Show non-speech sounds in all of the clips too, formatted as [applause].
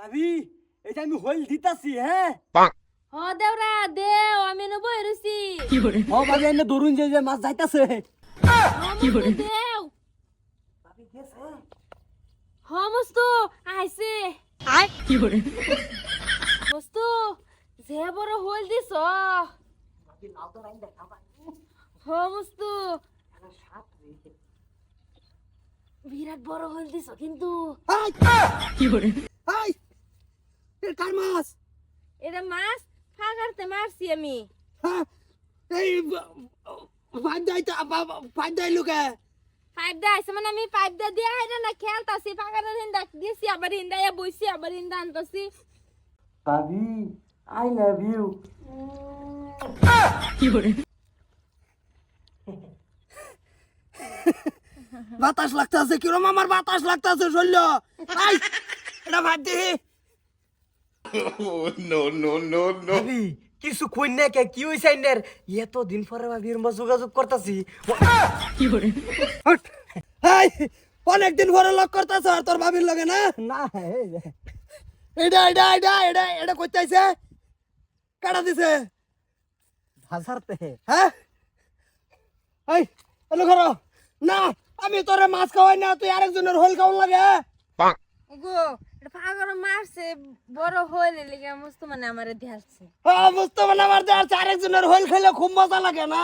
ভাবি এটা আমি হইল দিতাছি হ্যাঁ? হ দেওরা দেও আমি এনে বই রইছি ও ভাবি এনে ধরুন যে যে মাছ যাইতাছে। দেও। হ মস্তু আইছে। মস্তু যে বড় হইল দিছ। হ মস্তু। বিরাট বড় হইল দিছ কিন্তু। হাই এ কার? মাছ? এটা মাছ ফাগারতে মারছি আমি। হ্যাঁ এই ফাইন দাইতা ফাইন দাই লুকে। পাইপ দা আইছে মানে আমি পাইপ দা দিয়া হাইরা না খেলতাছি ফাগারের হিন্দা দিছি আবার হিন্দা ইয়া বইছি আবার হিন্দা আনতাছি। ভাবি আই লাভ ইউ বাতাস লাগতাছে কিরম আমার বাতাস লাগতাছে শৈল? আই এটা ভাত দে। [laughs] No, no, no, no. ভাবি কিছু কই না কে? কি হইছে আইনের? এত দিন পরে ভাবির মা যোগাযোগ করতাছি। [laughs] হট। হাই অনেক দিন পরে লক করতাছ আর তোর ভাবির লগে না? না এটা এটা এটা এটা এটা কইতাইছে? কাটা দিছে? হাজারতে। হ্যাঁ? এই এলো করো না আমি তোরে মাছ খাওয়াই না তুই আরেকজনের হোল খাওয়ান লাগে। গো এটা ফাগার মারছে বড় হইলে লিগা মস্ত মানে আমারে ধ্যালছে হ্যাঁ বুঝতে পারলাম আমার যে আরেকজনের হোল খেলে খুব মজা লাগে না?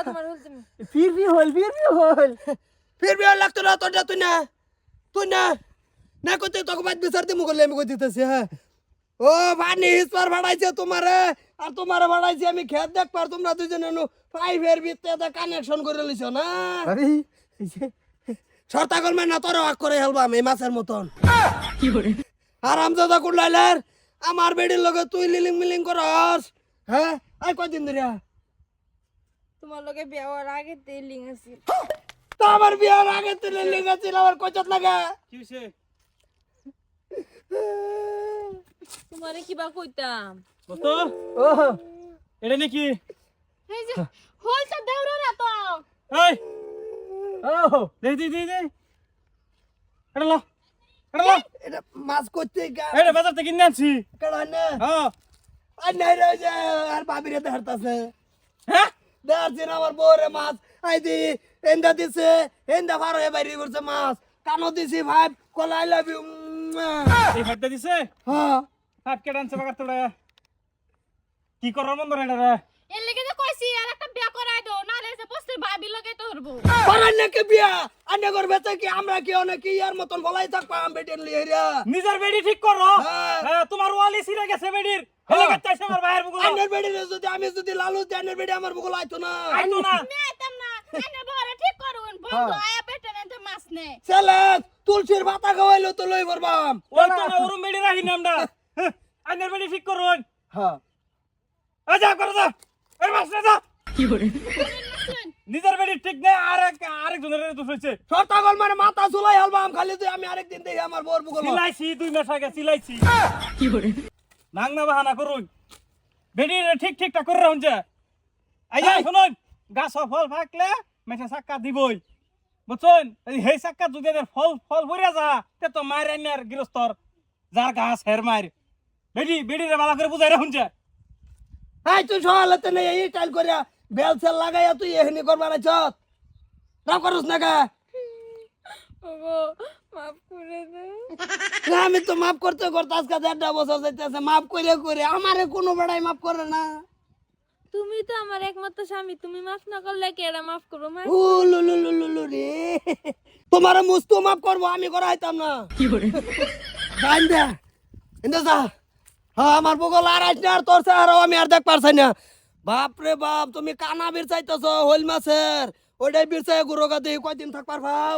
তোমার হল তুমি। ফির ভি হোল ফির ভি হোল। ফির ভি লাগতো না তুই না তুই না। না করতে তোকে বাদ আমি কই দিতেছি হ্যাঁ। ও পানি হিসপার ভাড়াইছে তোমারে আর তোমারে ভাড়াইছে আমি খেত দেখ পার তোমরা দুজনে ভিতরে কানেকশন করে লিছ না? শর্তা করবে না তোর করে হেলবাম এই মাছের মতন। আরাম দাদা কুড়লাইলার আমার বেডির লগে তুই লিলিং মিলিং করস। হ্যাঁ? আই কদিন ধরে তোমার লগে বিয়া হওয়ার আগে তে লিং আছিল। তো আমার বিয়ার আগে তুই লিলিং আছিল আমার কচত লাগা? তোমারে কিবা কইতাম। দোস্ত ও। এটা নাকি? এই যে হলটা দেওরা না তো এই! ও দে দে দে দে। এটা লো। এটা এটা মাছ করতে এটা বাজার থেকে কিনে আনছি। কেডা না হ্যাঁ। আর নাই রে যে আর বাবিরে দেখারতাছে হ্যাঁ? দেখাচ্ছি না আমার বউরে মাছ। আই দি এন্দা দিছে এন্দা ভার হয়ে বাইরে করছে মাছ। কানো দিছি ভাই কলা আই লাভ ইউ এই ফাইটটা দিছে? হ্যাঁ। হাত কেটে আনছে বাগার তোড়া কি করার মন ধরে এটা রে? এর লেগে তো কইছি আর একটা বিয়া করাই দাও না রে যে বসতে ভাবি লগে পারান নাকি বিয়া? আন্নে করবে তো কি আমরা কি অনেক ইয়ার মতন বলাই বেটেন লিয়ে রিয়া নিজের বেডি ঠিক করো। হ্যাঁ। হ্যাঁ তোমার ওয়ালি সিরে গেছে বেডির হেলে আমার ভাইয়ের বেডি যদি আমি যদি লালু আন্নের বেডি আমার বুকুল আইতো না। আইতো না। আমি আইতাম না। এনে বড় ঠিক করুন। বন্ধু আয়া পেটে নেতে মাছ নে ছেলে তুলসীর পাতা খাওয়াইলো তো লই করবাম ওই তো না ওরম বেডি রাখি আইনের বেডি ঠিক করুন। হ্যাঁ। করো যা। এই মাছ না যা। নিজের বেডি ঠিক নেই আর এক আরেক জনের দোষ হয়েছে। শর্তা গল মানে মাথা চুলাই হলবাম খালি তুই আমি আরেকদিন দেখি আমার বউর বুকুল সিলাইছি দুই মাস আগে সিলাইছি। নাংনা বাহানা করুন। বেডি ঠিক ঠিকঠাক করে রাখুন যে। আইয়া শুনুন গাছ ফল ফাকলে মেঠে চাক্কা দিবই। বুঝছেন? এই সেই চাক্কা যদি এদের ফল ফল ভরিয়া যা তে তো মায়ের আইনার গৃহস্থর যার গাছ হের মায়ের। বেডি বেডি রে ভালো করে বুঝাই রাখুন যে। এই তুই সকালেতে নেই এই টাইল করিয়া বেল সেল লাগাইয়া তুই রাম করস না কা ওগো মাফ করে দাও না, আমি তো মাফ করতে করতে আজকে দেড়টা বছর যাইতেছে মাফ করে করে আমারে কোনো বেড়াই মাফ করে না। তুমি তো আমার একমাত্র স্বামী তুমি মাফ না করলে কেডা মাফ করব মা? উ লু লু লু লু লু রে। তোমার মুস্তু মাফ করব আমি করা হইতাম না। দে ইন্দা যা। হ্যাঁ আমার বগল আর আইস না আর তোর আর আমি আর দেখ পারছি না। বাপ রে বাপ, তুমি কানা বীর চাইতেছ, হইল মাছের। ওইটাই বীর চাই গুরো গাদি কয়দিন থাকবার পারবাও